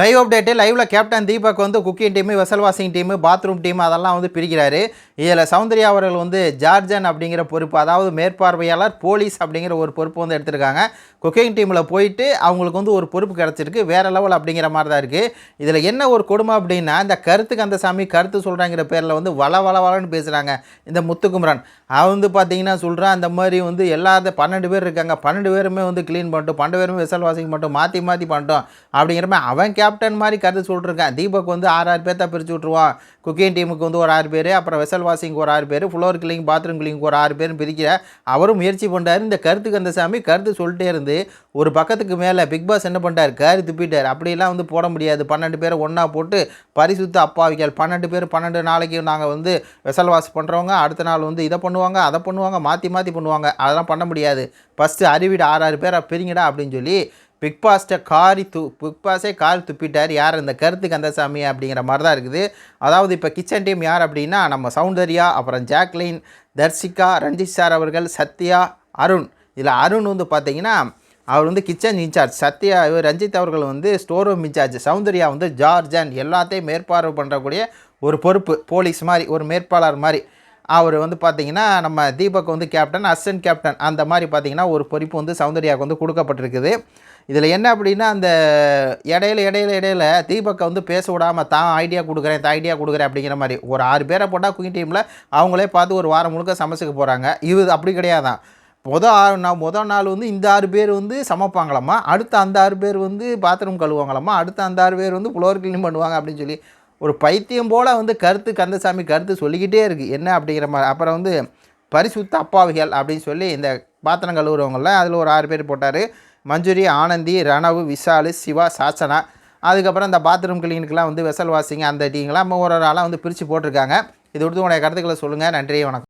Live update லைவில் captain Deepak வந்து cooking team vessel washing team bathroom team அதெல்லாம் வந்து பிரிக்கிறாரு. இதில் சௌந்தர்யா அவர்கள் வந்து ஜார்ஜன் அப்படிங்கிற பொறுப்பு அதாவது மேற்பார்வையாளர் போலீஸ் அப்படிங்கிற ஒரு பொறுப்பு வந்து எடுத்திருக்காங்க. குக்கிங் டீமில் போயிட்டு அவங்களுக்கு வந்து ஒரு பொறுப்பு கிடச்சிருக்கு. வேறு லெவல் அப்படிங்கிற மாதிரி தான் இருக்குது இதில் என்ன ஒரு கொடுமை அப்படின்னா இந்த கருத்துக்கு அந்த சாமி கருத்து சொல்கிறாங்கிற பேரில் வந்து வள வள வளன்னு பேசுகிறாங்க இந்த முத்துக்குமரன். அவன் வந்து பார்த்தீங்கன்னா சொல்கிறான் அந்த மாதிரி வந்து எல்லா பன்னெண்டு பேர் இருக்காங்க. பன்னெண்டு பேருமே வந்து க்ளீன் பண்ணிட்டோம். பன்னெண்டு பேருமே வெசல் வாஷிங் பண்ணிட்டோம். மாற்றி மாற்றி பண்ணிட்டோம். அப்படிங்கிற மாதிரி அவன் கேப்டன் மாதிரி கருத்து சொல்லிருக்கான் தீபக் வந்து ஆறு ஆறு பிரித்து விட்ருவான் குக்கிங் டீமுக்கு வந்து ஒரு ஆறு பேர் அப்புறம் வெசல் வாஷிங் ஒரு ஆறு பேர் ஃப்ளோர் கிளிங் பாத்ரூம் கிளிங்க்கு ஒரு ஆறு பேர் பிரிக்கிற அவரும் முயற்சி பண்ணுறாரு இந்த கருத்துக்கு அந்த சாமி கருத்து சொல்லிட்டே இருந்து ஒரு பக்கத்துக்கு மேலே பிக் பாஸ் என்ன பண்ணிட்டார் காரி துப்பிட்டார். அப்படிலாம் வந்து போட முடியாது. பன்னெண்டு பேரை ஒன்றா போட்டு பரிசுத்த அப்பாவிகள். பன்னெண்டு பேர் பன்னெண்டு நாளைக்கு நாங்கள் வந்து வெசல் வாஷ் பண்ணுறவங்க அடுத்த நாள் வந்து இதை பண்ணுவாங்க அதை பண்ணுவாங்க மாற்றி மாற்றி பண்ணுவாங்க. அதெல்லாம் பண்ண முடியாது. ஃபஸ்ட்டு அறிவிட ஆறாறு பேரை பிரிங்கடா அப்படின்னு சொல்லி பிக் பாஸ்ட்டை காரி து பிக் பாஸே காரி துப்பிட்டார். யார் இந்த கருத்து கந்தசாமி அப்படிங்கிற மாதிரி தான் இருக்குது. அதாவது இப்போ கிச்சன் டீம் யார் அப்படின்னா நம்ம சௌந்தர்யா அப்புறம் ஜாக்லின் தர்ஷிகா ரஞ்சித் சார் அவர்கள் சத்யா அருண். இதில் அருண் வந்து பார்த்தீங்கன்னா அவர் வந்து கிச்சன் இன்சார்ஜ். சத்யா ரஞ்சித் அவர்கள் வந்து ஸ்டோர் ரூம் இன்சார்ஜ். சௌந்தர்யா வந்து ஜார்ஜ் அண்ட் எல்லாத்தையும் மேற்பார்வை பண்ணுறக்கூடிய ஒரு பொறுப்பு. போலீஸ் மாதிரி ஒரு மேற்பாளர் மாதிரி. அவர் வந்து பார்த்திங்கன்னா நம்ம தீபக் வந்து கேப்டன் அசிஸ்டன்ட் கேப்டன் அந்த மாதிரி பார்த்தீங்கன்னா ஒரு பொறுப்பு வந்து சௌந்தர்யாவுக்கு வந்து கொடுக்கப்பட்டிருக்குது. இதில் என்ன அப்படின்னா அந்த இடையில இடையில இடையில தீபக்கை வந்து பேச விடாமல் தான் ஐடியா கொடுக்குறேன் தான் ஐடியா கொடுக்குறேன் அப்படிங்கிற மாதிரி. ஒரு ஆறு பேரை போட்டால் குயின் டீமில் அவங்களே பார்த்து ஒரு வாரம் முழுக்க சமைச்சுக்க போகிறாங்க இது அப்படி கிடையாதான். மொதல் ஆறு நாள் மொதல் நாள் வந்து இந்த ஆறு பேர் வந்து சமைப்பாங்களம்மா. அடுத்த அந்த ஆறு பேர் வந்து பாத்ரூம் கழுவாங்களம்மா அடுத்த அந்த ஆறு பேர் வந்து ஃப்ளோர் க்ளீன் பண்ணுவாங்க அப்படின்னு சொல்லி ஒரு பைத்தியம் போல் வந்து கருத்து கந்தசாமி கருத்து சொல்லிக்கிட்டே இருக்குது என்ன அப்படிங்கிற மாதிரி. அப்புறம் வந்து பரிசுத்த அப்பாவிகள் அப்படின்னு சொல்லி இந்த பாத்திரம் கழுவுறவங்கள அதில் ஒரு ஆறு பேர் போட்டார். மஞ்சுரி ஆனந்தி ரணவு விஷாலு சிவா சாசனா. அதுக்கப்புறம் இந்த பாத்ரூம் கிளீனுக்கெலாம் வந்து வெசல் வாசிங்க அந்த டீங்கெலாம் ஒரு ஒரு ஆளாக வந்து பிரித்து போட்டிருக்காங்க. இது கொடுத்து உங்களுடைய கருத்துக்களை சொல்லுங்கள் நன்றி வணக்கம்.